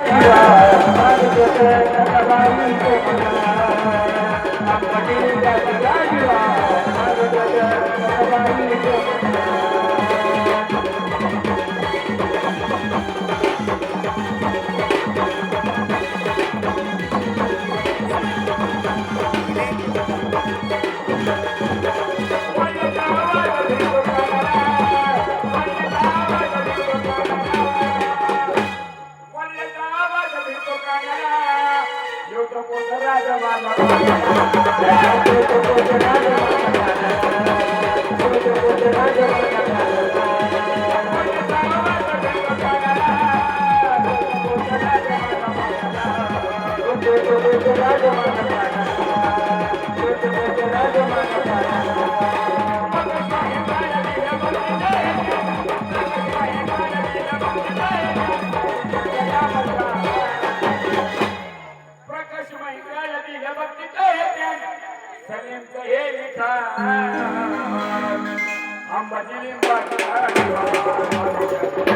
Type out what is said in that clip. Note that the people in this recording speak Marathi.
I'm प्रकाशमय काय दिलं